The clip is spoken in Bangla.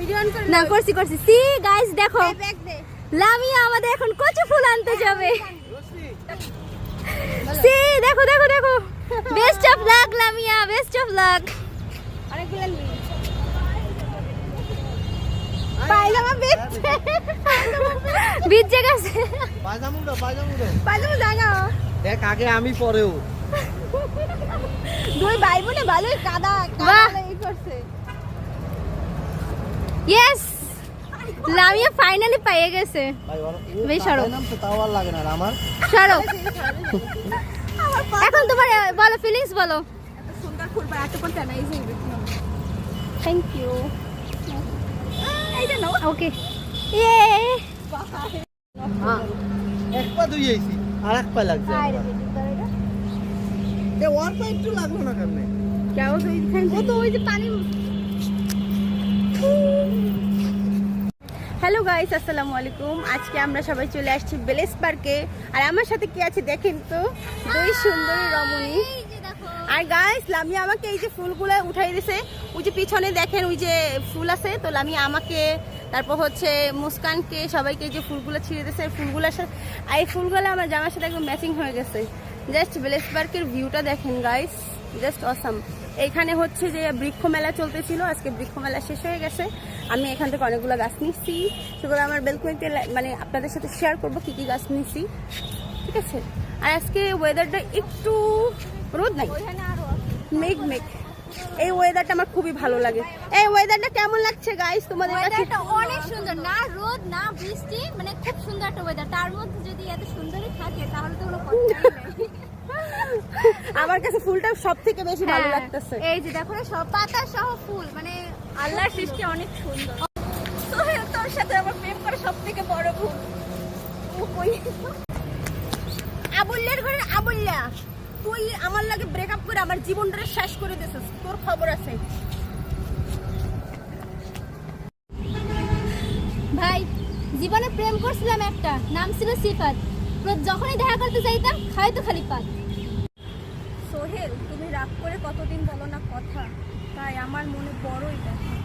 ভিডিও অন করে না করছি করছি। সি গাইস দেখো। লামিয়া আমাদের এখন কচু ফুল আনতে যাবে। সি দেখো দেখো দেখো। Best of luck Lamia best of luck অনেকগুলো পায়জামা বেচছে বিজে গেছে। পায়জামুটা পায়জামুটা। পায়জামা জানা দেখ আগে আমি পরেও। দুই ভাই বোনে ভালোই কাদা কাদা এই করছে। ইয়েস লামিয়া ফাইনালি পেয়ে গেছে। বেশ সরো। পা এখন তোমার বলো ফিলিংস বলো। থ্যাংক ইউ ওকে ইয়ে এক পা ধুই আইছি আর এক পা লাগছে এ ওর পা একটু লাগল না কেমনে? কেউ তো এইখান ও তো ওই যে পানি হ্যালো গাইস, আসসালামু আলাইকুম। আজকে আমরা সবাই চলে আসছি বেলেস পার্কে আর আমার সাথে কি আছে দেখেন তো? দুই সুন্দরী রমণী। আর গাইস, লামিয়া আমাকে এই যে ফুলগুলো উঠাই দিছে। ওই যে পিছনে দেখেন, ওই যে ফুল আছে। তো লামিয়া আমাকে, তারপর হচ্ছে মুস্কানকে, সবাইকে যে ফুলগুলো ছিঁড়ে দিছে। ফুলগুলোর সাথে আর এই ফুলগুলো আমার জামার সাথে একদম ম্যাচিং হয়ে গেছে। জাস্ট বেলেস পার্কের ভিউটা দেখেন গাইস জাস্ট অসাম এইখানে হচ্ছে যে বৃক্ষ মেলা চলতেছিল, আজকে বৃক্ষ মেলা শেষ হয়ে গেছে। আমি এখান থেকে অনেকগুলো গাছ নিচ্ছি। সেগুলো আমার বেলকনিতে মানে আপনাদের সাথে শেয়ার করব কি কি গাছ নিচ্ছি। ঠিক আছে? আর আজকে ওয়েদারটা একটু রোদ নাই? মেঘ মেঘ। এই ওয়েদারটা আমার খুবই ভালো লাগে। এই ওয়েদারটা কেমন লাগছে গাইস তোমাদের কাছে? অনেক সুন্দর। না রোদ, না বৃষ্টি মানে খুব সুন্দর একটা ওয়েদার তার মধ্যে যদি এত সুন্দরই থাকে, তাহলে তো কোনো কথাই নেই। আমার কাছে ফুলটা সব থেকে বেশি ভালো হ্যাঁ, লাগতেছে। এই যে দেখো না সব পাতা সহ ফুল মানে আল্লাহর সৃষ্টি অনেক সুন্দর। সোহেল, তোর সাথে আমার প্রেম করে সব থেকে বড় ভুল। ও কই? আবুল্লের ঘরের আবুল্লা তুই আমার লাগে ব্রেকআপ করে আমার জীবনটা শেষ করে দিছিস। তোর খবর আছে। ভাই জীবনে প্রেম করছিলাম একটা নাম ছিল সিফাত। যখনই দেখা করতে চাইতাম খাই তো খালি পাত। সোহেল তুমি রাগ করে কতদিন বলো না কথা? তাই আমার মনে বড়ই ব্যথা।